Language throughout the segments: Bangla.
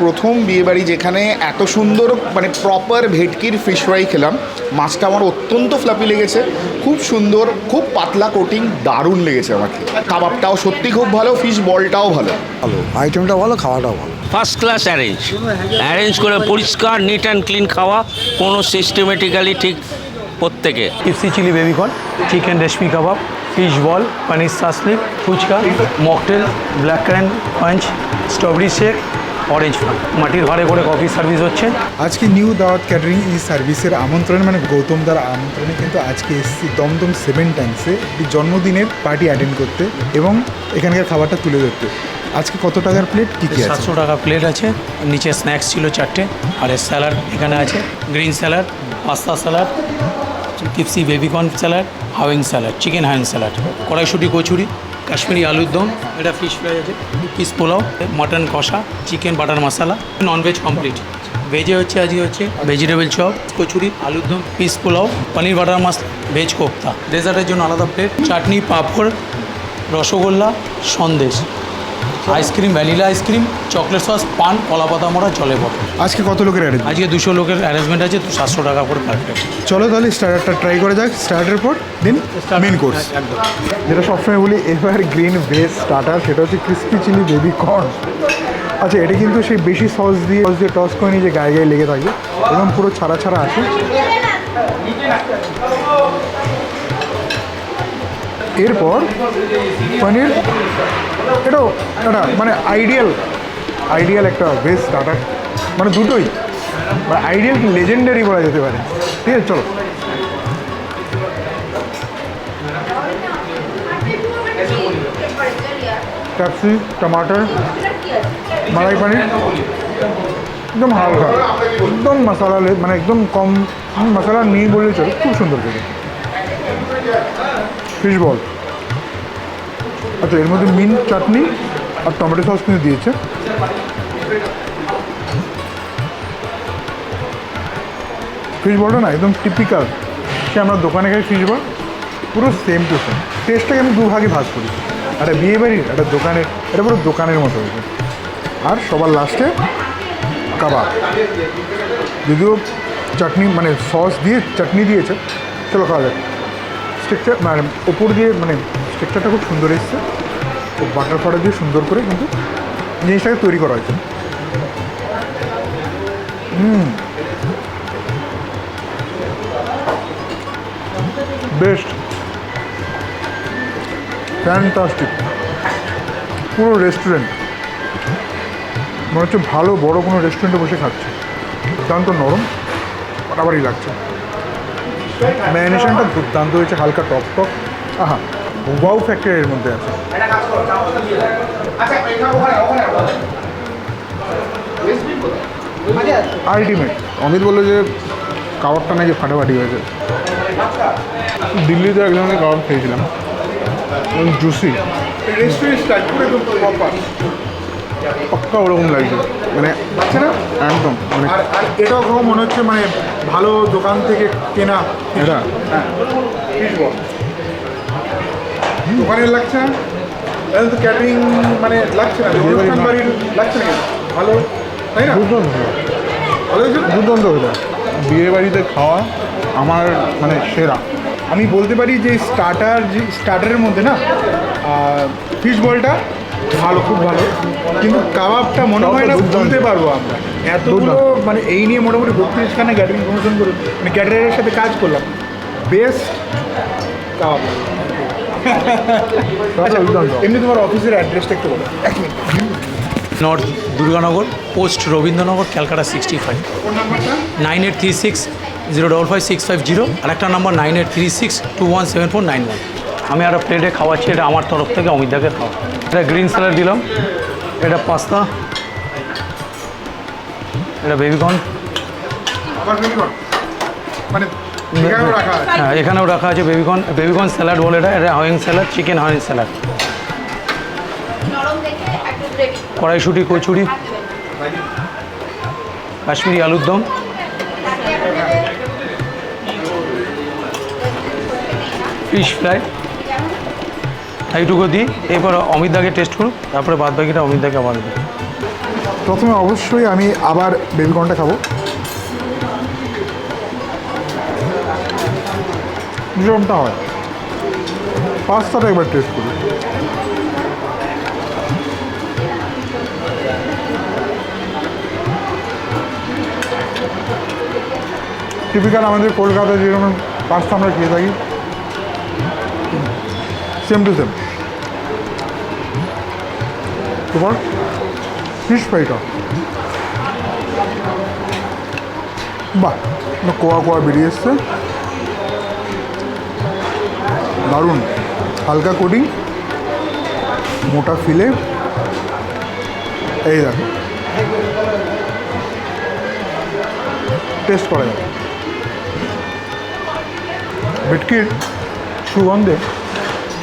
প্রথম বিয়েবাড়ি যেখানে এত সুন্দর মানে প্রপার ভেটকির ফিশ ফ্রাই খেলাম মাছটা আমার অত্যন্ত ফ্লাপি লেগেছে। খুব সুন্দর খুব পাতলা কোটিং দারুণ লেগেছে আমাকে। কাবাবটাও সত্যি খুব ভালো ফিশ বলটাও ভালো। ভালো আইটেমটা ভালো খাওয়াটাও ভালো। ফার্স্ট ক্লাস অ্যারেঞ্জ অ্যারেঞ্জ করে পরিষ্কার নিট অ্যান্ড ক্লিন খাওয়া কোনো সিস্টেমেটিক্যালি ঠিক প্রত্যেকে। Tipsy chilli baby corn chicken reshmi kebab fish ball paneer shashlik fuchka mocktail black currant punch strawberry shake orange মাটির ঘরে করে কফি সার্ভিস হচ্ছে। আজকে নিউ দাওয়াত ক্যাটারিং এই সার্ভিসের আমন্ত্রণে মানে গৌতম দার আমন্ত্রণে কিন্তু আজকে এসেছি দমদম সেভেন টাইমসে জন্মদিনের পার্টি অ্যাটেন্ড করতে এবং এখানকার খাবারটা তুলে ধরতে। আজকে কত টাকার প্লেট কী কী সাতশো টাকা প্লেট আছে নিচে স্ন্যাক্স ছিল চারটে আর স্যালাড এখানে আছে green salad pasta salad tipsy baby corn salad, Hawaiian salad, chicken Hawaiian salad, কড়াইশুটি, কচুরি, কাশ্মীরি আলুর দম, এটা ফিশ ফ্রাই আছে পিস পোলাও মাটন কষা chicken butter masala non veg complete ভেজে হচ্ছে আজকে হচ্ছে ভেজিটেবল চপ কচুরি, আলুর দম peas pulao, paneer butter masala veg kofta. ডেজার্টের জন্য আলাদা plate chutney, papad, rasgulla, sandesh. Ice cream vanilla ice cream chocolate sauce paan কলাপাতা মোড়া জলে বটল আজকে কত লোকের অ্যারেঞ্জ আজকে দুশো লোকের অ্যারেঞ্জমেন্ট আছে তো সাতশো টাকা করে পার প্লেট চলো তাহলে স্টার্টারটা ট্রাই করে যাক স্টার্টারের পর দিন মেন কোর্স যেটা সবসময় বলি এভার গ্রিন ভেজ স্টার্টার সেটা হচ্ছে ক্রিস্পি চিলি বেবি কর্ন আচ্ছা এটা কিন্তু সেই বেশি সস দিয়ে সস দিয়ে টস করে নিয়ে যে গায়ে গায়ে লেগে থাকবে এবং পুরো ছাড়া ছাড়া আসে। এরপর পনির, এটাও একটা মানে আইডিয়াল আইডিয়াল একটা ভেজ স্টার্টার মানে দুটোই মানে আইডিয়াল কি লেজেন্ডারি বলা যেতে পারে। ঠিক আছে, চলো। ক্যাপসি টমাটার মালাই পানির, একদম হালকা, একদম মশলা মানে একদম কম মশলা নেই বললে চলে, খুব সুন্দর খেতে। ফিশ বল আচ্ছা এর মধ্যে মিন চাটনি আর টমেটো সস কিন্তু দিয়েছে। ফিশ বলটা না একদম টিপিক্যাল সে আমরা দোকানে খাই ফিশ বল পুরো সেম টু সেম টেস্টটাকে আমি দুভাগে ভাগ করি। একটা বিয়ে বাড়ির একটা দোকানের, এটা পুরো দোকানের মতো হয়েছে আর সবার লাস্টে কাবাব। যদিও চাটনি মানে সস দিয়ে চাটনি দিয়েছে চলো খাওয়া যাক মানে ওপর দিয়ে মানে স্ট্রাকচারটা খুব সুন্দর এসছে। তো বাটার ফাটার দিয়ে সুন্দর করে কিন্তু জিনিসটাকে তৈরি করা হয়েছে। বেস্ট ফ্যান্টাস্টিক পুরো রেস্টুরেন্ট মনে হচ্ছে ভালো বড় কোনো রেস্টুরেন্টে বসে খাচ্ছে। দুর্দান্ত নরম বাড়াবাড়ি লাগছে। ম্যারিনেশনটা দুর্দান্ত হয়েছে, হালকা টক টক। আহা। ওয়াও ফ্যাক্টরি এর মধ্যে আছে। আলটিমেট অমিত বলল যে কাবাবটা নাকি ফাটাফাটি হয়েছে। দিল্লিতে এক ধরনের কাবাব খেয়েছিলাম। জুসি পাক্কা ওরকম লাগছে। মানে আছে না? একদম মানে আর এটাও খাওয়া মনে হচ্ছে মানে ভালো দোকান থেকে কেনা এটা। হ্যাঁ। দোকানের লাগছে? না এটা তো ক্যাটারিং মানে লাগছে না অনুষ্ঠান বাড়ির লাগছে না ভালো তাই না? দুর্দান্ত। ভালো হয়েছে? দুর্দান্ত এটা বিয়ে বাড়িতে খাওয়া আমার মানে সেরা। আমি বলতে পারি যে স্টার্টার যে স্টার্টারের মধ্যে না ফিশ বলটা ভালো খুব ভালো। কিন্তু কাবাবটা মনে হয় না। বলতে পারব আমরা। এতগুলো মানে এই নিয়ে মোটামুটি বত্রিশখানে ক্যাটারিং প্রমোশন করে মানে ক্যাটারের সাথে কাজ করলাম। বেস্ট কাবাব। এমনি তোমার অফিসের অ্যাড্রেসটা একটু বলো। এক minute north Durganagar post Rabindranagar Calcutta sixty five nine eight three six zero double five six five zero আর একটা number nine eight three six two one seven four nine one আমি একটা প্লেটে খাওয়াচ্ছি এটা আমার তরফ থেকে অমিতদাকে খাওয়া। এটা গ্রিন স্যালাড দিলাম এটা পাস্তা এটা বেবিকর্ন বেবি কর মানে হ্যাঁ এখানেও রাখা আছে বেবিকর্ন বেবিকর্ন স্যালাড বলে এটা এটা Hawaiian salad chicken Hawaiian salad. নরম দেখে একটা গ্রেভি কড়াইশুটি কচুরি কাশ্মীরি আলুর দম। Fish fry. এইটুকু দিই। এরপর অমিতদাকে টেস্ট করুন। তারপরে বাদ বাকিটা অমিতদাকে আবার দিই প্রথমে অবশ্যই আমি আবার বেবিকর্নটা খাব। যেরকমটা হয়। পাস্তাটা একবার টেস্ট করি। টিপিক্যাল আমাদের কলকাতায় যেরকম পাস্তা আমরা খেয়ে থাকি সেম টু সেম তোমার ফিশ ফ্রাইটা বাহ, কোয়া কোয়া বেরিয়ে এসছে। দারুণ। হালকা কোটিং মোটা ফিলে এই দেখো। টেস্ট করা যাবে ভেটকির সুগন্ধে,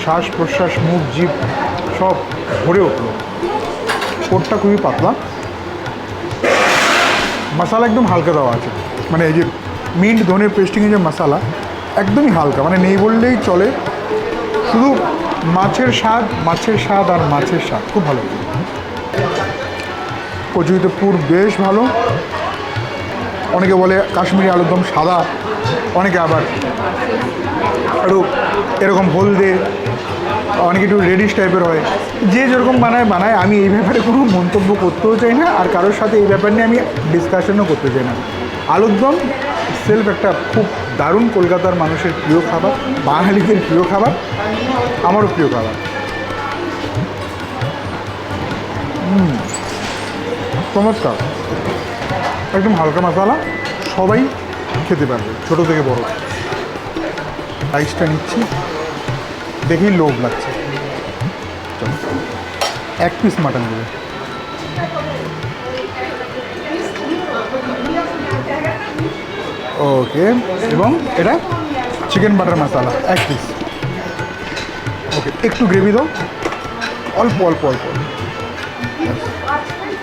শ্বাস প্রশ্বাস, মুখ, জিভ, সব ভরে উঠল। কোটটা খুবই পাতলা। মশালা একদম হালকা দেওয়া আছে। মানে এই যে মিন্ট ধনের পেস্টিংয়ে যে মশলা, একদমই হালকা। মানে নেই বললেই চলে। শুধু মাছের স্বাদ মাছের স্বাদ আর মাছের স্বাদ। খুব ভালো কচুরিতে পুর বেশ ভালো। অনেকে বলে কাশ্মীরি আলুর দম সাদা, অনেকে আবার একটু এরকম হলদে, অনেকে একটু রেডিশ টাইপের হয়। যে যেরকম বানায় বানায়। আমি এই ব্যাপারে কোনো মন্তব্য করতেও চাই না, আর কারোর সাথে এই ব্যাপার নিয়ে আমি ডিসকাশনও করতে চাই না। আলুর দম সেলফ একটা খুব দারুণ কলকাতার মানুষের প্রিয় খাবার, বাঙালিদের প্রিয় খাবার, আমারও প্রিয় খাবার। চমৎকার। একদম হালকা মশালা, সবাই খেতে পারবে, ছোট থেকে বড়। রাইসটা নিচ্ছি, দেখেই লোভ লাগছে। এক পিস মাটন দেবে। ওকে, এবং এটা চিকেন বাটার মশলা এক পিস ওকে, একটু গ্রেভি দাও। অল্প অল্প অল্প।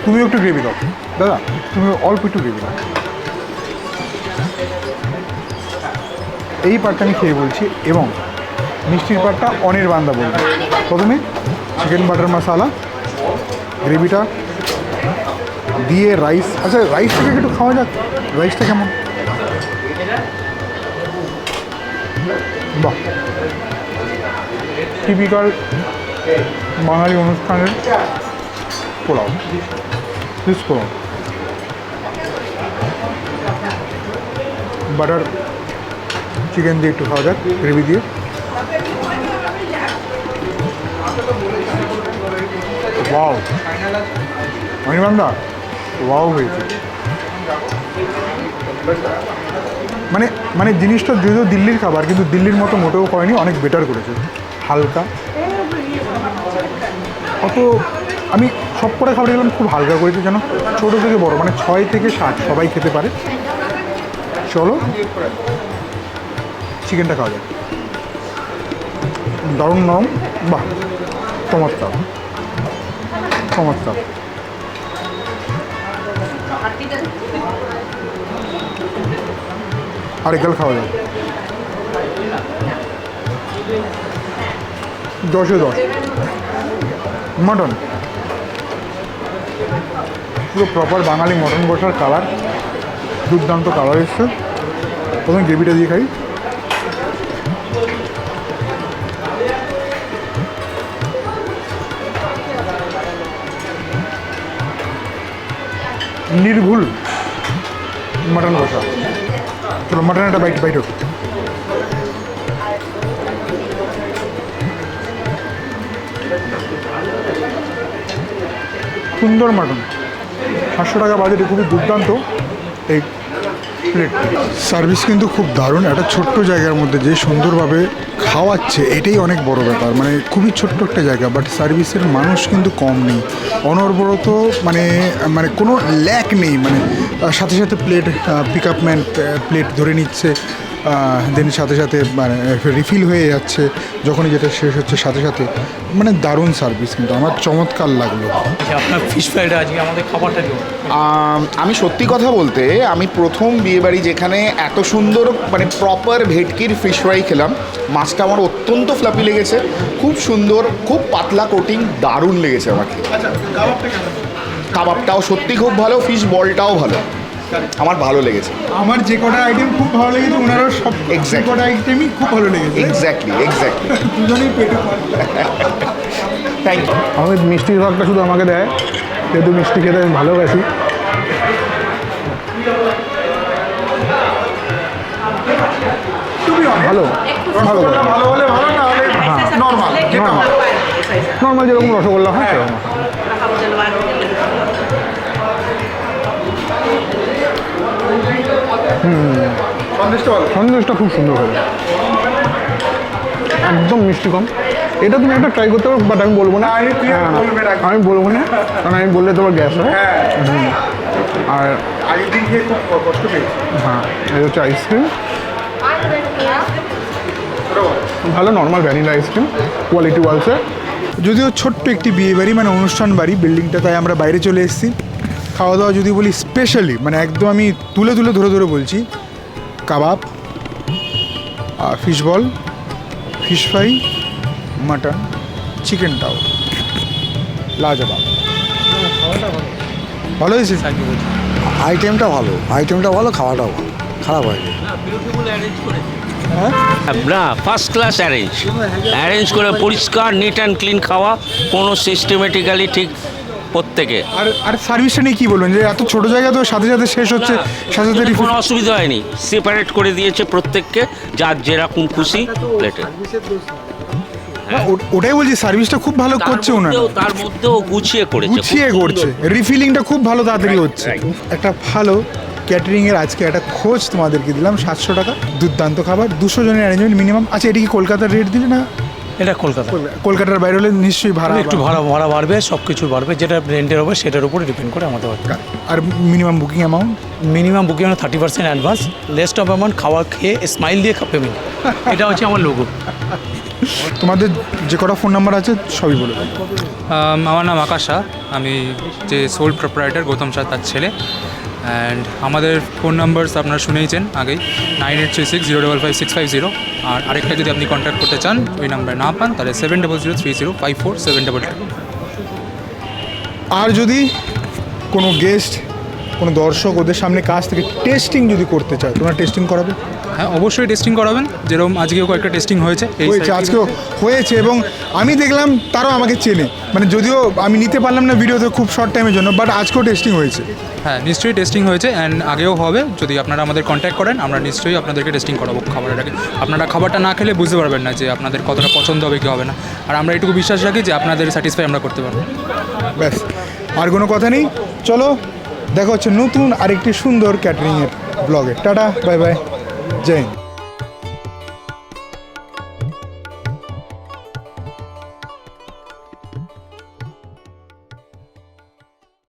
তুমি একটু গ্রেভি দাও। দাদা, তুমি অল্প একটু গ্রেভি দাও। এই পার্টটা আমি খেয়ে বলছি, এবং মিষ্টির পার্টটা অনির্বাণদা বলবে। প্রথমে চিকেন বাটার মশলা গ্রেভিটা দিয়ে রাইস আচ্ছা রাইসটাকে একটু খাওয়া যাক। রাইসটা কেমন? বাহ। টিপিক্যাল বাঙালি অনুষ্ঠানের pulao. Fish pulao. Butter chicken দিয়ে একটু খাওয়া যাক গ্রেভি দিয়ে। ওয়াও অনির্বাণদা ওয়াও হয়েছে। মানে মানে জিনিসটা যদিও দিল্লির খাবার, কিন্তু দিল্লির মতো মোটেও হয়নি অনেক বেটার করেছে। হালকা। অত আমি সব করে খাবার গেলাম খুব হালকা করেছে, যেন ছোটো থেকে বড় মানে ছয় থেকে সাত, সবাই খেতে পারে। চলো, চিকেনটা খাওয়া যায় দারুণ নরম, বাহ, চমৎকার চমৎকার। আর একাল খাওয়া যায়। দশে দশ। মটন। পুরো প্রপার বাঙালি মটন কষার কালার দুর্দান্ত কালার এসছে। প্রথমে গ্রেভিটা দিয়ে খাই। নির্ভুল মটন কষা। চলো, মটন একটা বাইট বাইট সুন্দর মাটন। পাঁচশো টাকা বাজেটে, খুবই দুর্দান্ত এই প্লেট সার্ভিস কিন্তু খুব দারুণ, একটা ছোট্ট জায়গার মধ্যে যে সুন্দরভাবে খাওয়াচ্ছে, এটাই অনেক বড় ব্যাপার। মানে খুবই ছোট্ট একটা জায়গা বাট সার্ভিসের মানুষ কিন্তু কম নেই। অনর্বরত মানে মানে কোনো ল্যাক নেই মানে সাথে সাথে plate pick up man plate ধরে নিচ্ছে দেন সাথে সাথে মানে রিফিল হয়ে যাচ্ছে যখনই যেটা শেষ হচ্ছে সাথে সাথে। মানে দারুণ সার্ভিস কিন্তু আমার চমৎকার লাগল। আচ্ছা আপনার ফিশ ফ্রাইটা আজকে আমাদের খাবারটা আমি সত্যি কথা বলতে আমি প্রথম বিয়েবাড়ি যেখানে এত সুন্দর মানে প্রপার ভেটকির ফিশ ফ্রাই খেলাম মাছটা আমার অত্যন্ত ফ্লাপি লেগেছে খুব সুন্দর খুব পাতলা কোটিং দারুণ লেগেছে আমাকে। কাবাবটাও সত্যি খুব ভালো ফিশ বলটাও ভালো। আমার ভালো লেগেছে। আমার যে কটা আইটেম খুব ভালো লেগেছে ওনারও সব Exactly. কটা আইটেমই খুব ভালো লেগেছে। এক্স্যাক্টলি এক্স্যাক্টলি দুজনেই পেটে থ্যাংক ইউ আমি মিষ্টির ভাগটা শুধু আমাকে দেয় যেহেতু মিষ্টি খেতে আমি ভালোবাসি। ভালো। ভালো। ভালো হলে ভালো না হলে নর্মাল নর্মাল নর্মাল যেরকম রসগোল্লা হয়। সেরকম। সন্দেশটা ভালো। সন্দেশটা খুব সুন্দর হবে একদম মিষ্টি কম। এটা তুমি একটা ট্রাই করতে পারো বাট আমি বলব না। আমি হ্যাঁ, আমি বলব না কারণ আমি বললে তোমার গ্যাস হয় হ্যাঁ। হুম। আর আগের দিন খেয়ে খুব কষ্ট পেয়েছি। হ্যাঁ এটা হচ্ছে আইসক্রিম ভালো normal vanilla ice cream quality ওয়ালসে যদিও ছোট্ট একটি বিয়ে বাড়ি মানে অনুষ্ঠান বাড়ি বিল্ডিংটা তাই আমরা বাইরে চলে এসেছি। খাওয়া দাওয়া যদি বলি স্পেশালি মানে একদম আমি তুলে তুলে ধরে ধরে বলছি kebab fish ball fish fry mutton চিকেনটাও লাজবাব। ভালো হয়েছে? আইটেমটা ভালো আইটেমটা ভালো খাওয়াটাও ভালো খারাপ হয়নি। না ফার্স্ট ক্লাস অ্যারেঞ্জ অ্যারেঞ্জ করে পরিষ্কার নিট অ্যান্ড ক্লিন খাওয়া কোনো সিস্টেমেটিক্যালি ঠিক প্রত্যেকে। আর আর সার্ভিসটা নিয়ে কী বলবেন? যে এত ছোট জায়গা তো সাথে সাথে শেষ হচ্ছে সাথে সাথে কোনো অসুবিধা হয়নি। সেপারেট করে দিয়েছে প্রত্যেককে যার যেরকম খুশি প্লেটে ওটাই বলছি সার্ভিসটা খুব ভালো করছে ওনারা। তার মধ্যেও গুছিয়ে করেছে খুব গুছিয়ে করছে। রিফিলিংটা খুব ভালো তাড়াতাড়ি হচ্ছে। একটা ভালো ক্যাটারিংয়ের আজকে একটা খোঁজ তোমাদেরকে দিলাম সাতশো টাকা দুর্দান্ত খাবার দুশো জনের অ্যারেঞ্জমেন্ট মিনিমাম আচ্ছা এটা কি কলকাতার রেট দিলে না এটা কলকাতা। কলকাতার বাইরে হলে নিশ্চয়ই ভাড়া একটু ভাড়া ভাড়া বাড়বে সব কিছু বাড়বে যেটা রেন্টের হবে সেটার উপরে ডিপেন্ড করে আমাদের আর minimum booking amount minimum booking হলো thirty percent advance least of amount খাওয়া খেয়ে স্মাইল দিয়ে পেমেন্ট এটা হচ্ছে আমার লোগো তোমাদের যে কটা ফোন নাম্বার আছে সবই বলে দাও। আমার নাম আকাশ। শাহ আমি যে সোল প্রোপ্রাইটার গৌতম শাহ তার ছেলে। অ্যান্ড আমাদের ফোন নাম্বারস আপনারা শুনেইছেন আগেই nine eight three six zero double five six five zero আর আরেকটা যদি আপনি কন্ট্যাক্ট করতে চান ওই নাম্বারে না পান, তাহলে seven double zero three zero five four seven double two আর যদি কোনো গেস্ট কোনো দর্শক ওদের সামনে কাজ থেকে টেস্টিং যদি করতে চায়, তোমরা টেস্টিং করাবে? হ্যাঁ অবশ্যই টেস্টিং করাবেন। যেরকম আজকেও কয়েকটা টেস্টিং হয়েছে এই হয়েছে আজকেও হয়েছে এবং আমি দেখলাম তারাও আমাকে চেনে। মানে যদিও আমি নিতে পারলাম না ভিডিওতে খুব শর্ট টাইমের জন্য বাট আজকেও টেস্টিং হয়েছে। হ্যাঁ নিশ্চয়ই টেস্টিং হয়েছে অ্যান্ড আগেও হবে। যদি আপনারা আমাদের কন্ট্যাক্ট করেন আমরা নিশ্চয়ই আপনাদেরকে টেস্টিং করাবো খাবারটাকে আপনারা খাবারটা না খেলে বুঝতে পারবেন না যে আপনাদের কতটা পছন্দ হবে কি হবে না। আর আমরা এটুকু বিশ্বাস রাখি যে আপনাদের স্যাটিসফাই আমরা করতে পারব। ব্যাস আর কোনো কথা নেই। চলো দেখা হচ্ছে নতুন আরেকটি সুন্দর ক্যাটারিংয়ের ব্লগে টাটা বাই বাই Jane.